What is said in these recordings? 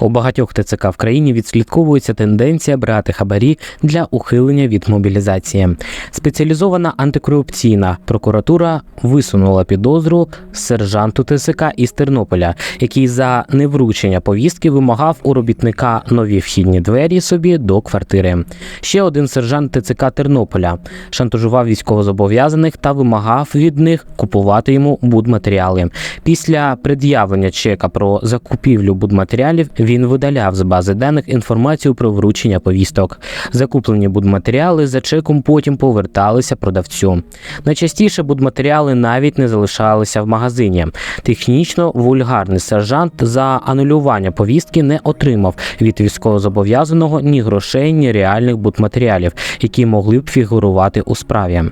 У багатьох ТЦК в країні відслідковується тенденція брати хабарі для ухилення від мобілізації. Спеціалізована антикорупційна прокуратура висунула підозру сержанту ТСК із Тернополя, який за невручення повістки вимагав у робітника нові вхідні двері собі до квартири. Ще один сержант ТЦК Тернополя шантажував військовозобов'язаних та вимагав від них купувати йому будматеріали. Після пред'явлення чека про закупівлю будматеріалів він видаляв з бази даних інформацію про вручення повісток. Закуплені будматеріали за чеком потім поверталися продавцю. Найчастіше будматеріали навіть не залишалися в магазині. Технічно вульгарний сержант за анулювання повістки не отримав від військовозобов'язаного ні грошей, ні реальних будматеріалів, які могли б фігурувати у справі.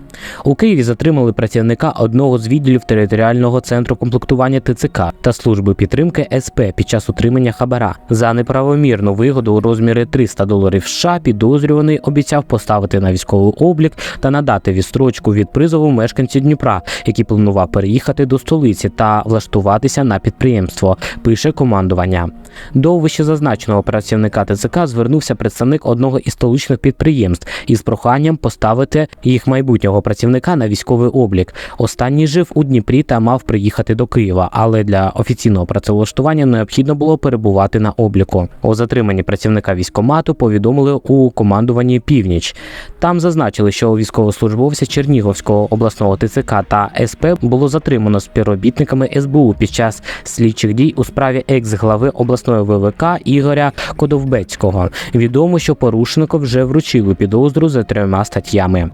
У Києві затримали працівника одного з відділів територіального центру комплектування ТЦК та служби підтримки СП під час утримання хабара. За неправомірну вигоду у розмірі 300 доларів США підозрюваний обіцяв поставити на військовий облік та надати відстрочку від призову мешканці Дніпра, який планував переїхати до столиці та влаштуватися на підприємство. Пише командування. До вищезазначеного працівника ТЦК звернувся представник одного із столичних підприємств із проханням поставити їх майбутнього працівника на військовий облік. Останній жив у Дніпрі та мав приїхати до Києва, але для офіційного працевлаштування необхідно було перебувати на обліку. У затриманні працівника військомату повідомили у командуванні Північ. Там зазначили, що військовослужбовця Чернігівського обласного ТЦК та СП було затримано співробітниками СБУ під час слідчих дій у справі екс-глави обласної ВВК Ігоря Кодовбецького. Відомо, що порушнику вже вручили підозру за трьома статтями.